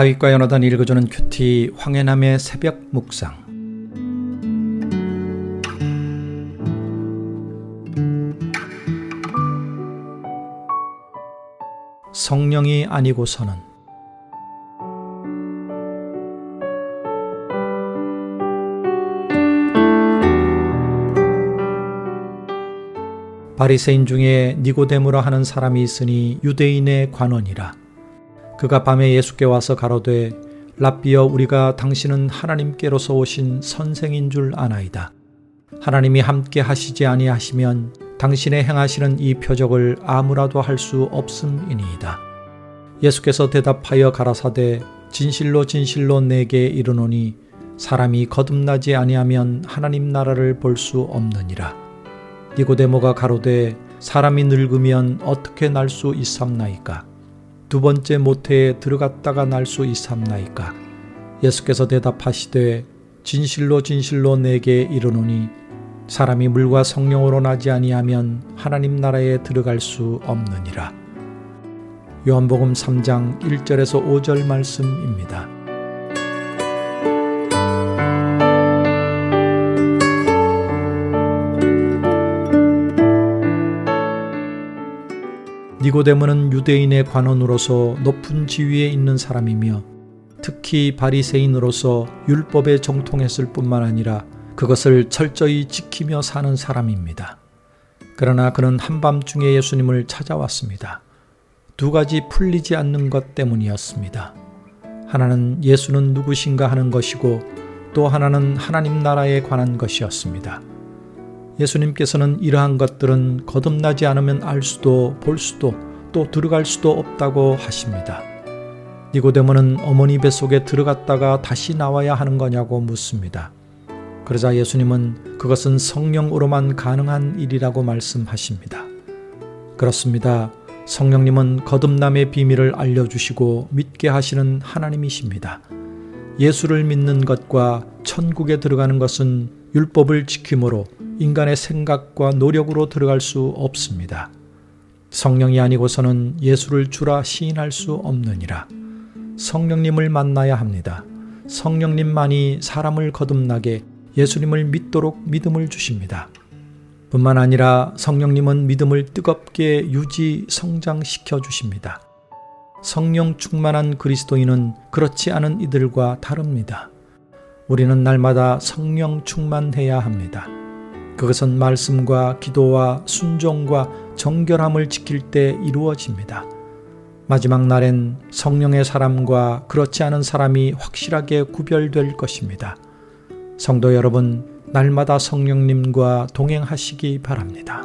다윗과 연하단 읽어주는 큐티 황해남의 새벽 묵상. 성령이 아니고서는 바리새인 중에 니고데모라 하는 사람이 있으니 유대인의 관원이라 그가 밤에 예수께 와서 가로되 랍비여 우리가 당신은 하나님께로서 오신 선생인 줄 아나이다. 하나님이 함께 하시지 아니하시면 당신의 행하시는 이 표적을 아무라도 할 수 없음이니이다. 예수께서 대답하여 가라사대 진실로 진실로 내게 이르노니 사람이 거듭나지 아니하면 하나님 나라를 볼 수 없느니라. 니고데모가 가로되 사람이 늙으면 어떻게 날 수 있삼나이까? 두 번째 모태에 들어갔다가 날 수 있삼나이까? 예수께서 대답하시되 진실로 진실로 내게 이르노니 사람이 물과 성령으로 나지 아니하면 하나님 나라에 들어갈 수 없느니라. 요한복음 3장 1절에서 5절 말씀입니다. 니고데모는 유대인의 관원으로서 높은 지위에 있는 사람이며 특히 바리새인으로서 율법에 정통했을 뿐만 아니라 그것을 철저히 지키며 사는 사람입니다. 그러나 그는 한밤중에 예수님을 찾아왔습니다. 두 가지 풀리지 않는 것 때문이었습니다. 하나는 예수는 누구신가 하는 것이고 또 하나는 하나님 나라에 관한 것이었습니다. 예수님께서는 이러한 것들은 거듭나지 않으면 알 수도 볼 수도 또 들어갈 수도 없다고 하십니다. 니고데모는 어머니 뱃속에 들어갔다가 다시 나와야 하는 거냐고 묻습니다. 그러자 예수님은 그것은 성령으로만 가능한 일이라고 말씀하십니다. 그렇습니다. 성령님은 거듭남의 비밀을 알려주시고 믿게 하시는 하나님이십니다. 예수를 믿는 것과 천국에 들어가는 것은 율법을 지킴으로 인간의 생각과 노력으로 들어갈 수 없습니다. 성령이 아니고서는 예수를 주라 시인할 수 없느니라. 성령님을 만나야 합니다. 성령님만이 사람을 거듭나게 예수님을 믿도록 믿음을 주십니다. 뿐만 아니라 성령님은 믿음을 뜨겁게 유지 성장시켜 주십니다. 성령 충만한 그리스도인은 그렇지 않은 이들과 다릅니다. 우리는 날마다 성령 충만해야 합니다. 그것은 말씀과 기도와 순종과 정결함을 지킬 때 이루어집니다. 마지막 날엔 성령의 사람과 그렇지 않은 사람이 확실하게 구별될 것입니다. 성도 여러분, 날마다 성령님과 동행하시기 바랍니다.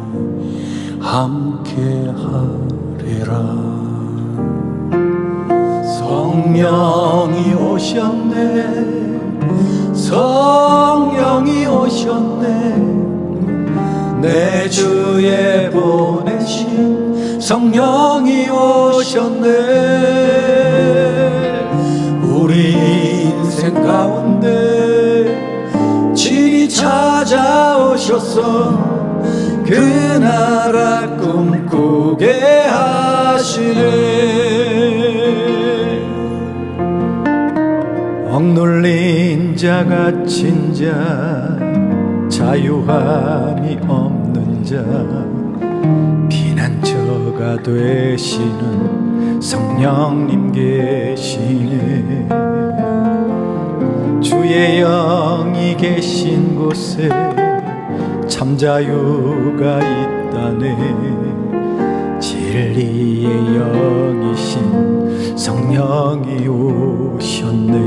함께 하리라. 성령이 오셨네. 성령이 오셨네. 내 주에 보내신 성령이 오셨네. 우리 인생 가운데 진이 찾아오셨어 그 나라 꿈꾸게 하시네. 억눌린 자 갇힌 자 자유함이 없는 자 피난처가 되시는 성령님 계시네. 주의 영이 계신 곳에 참 자유가 있다네. 진리의 영이신 성령이 오셨네.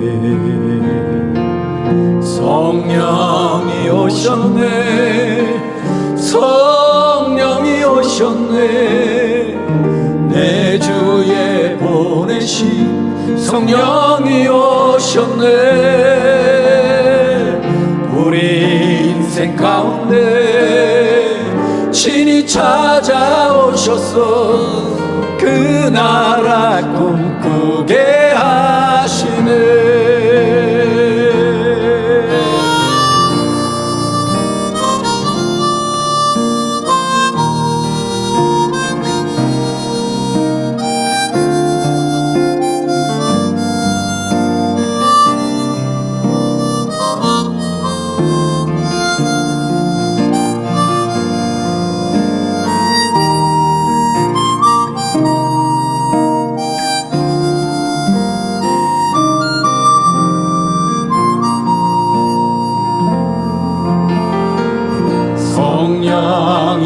성령이 오셨네. 성령이 오셨네. 내 주에 보내신 성령이 오셨네 인생 가운데 친히 찾아오셔서 그 나라 꿈꾸게 하시네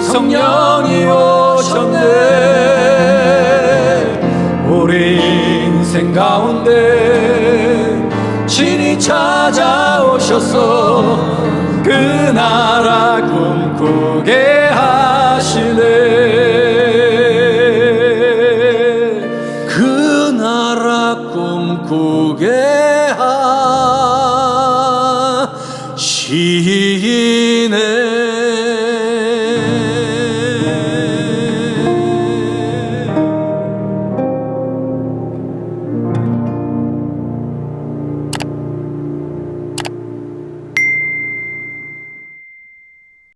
성령이 오셨네. 우리 인생 가운데 친히 찾아오셔서 그 나라 꿈꾸게 하시네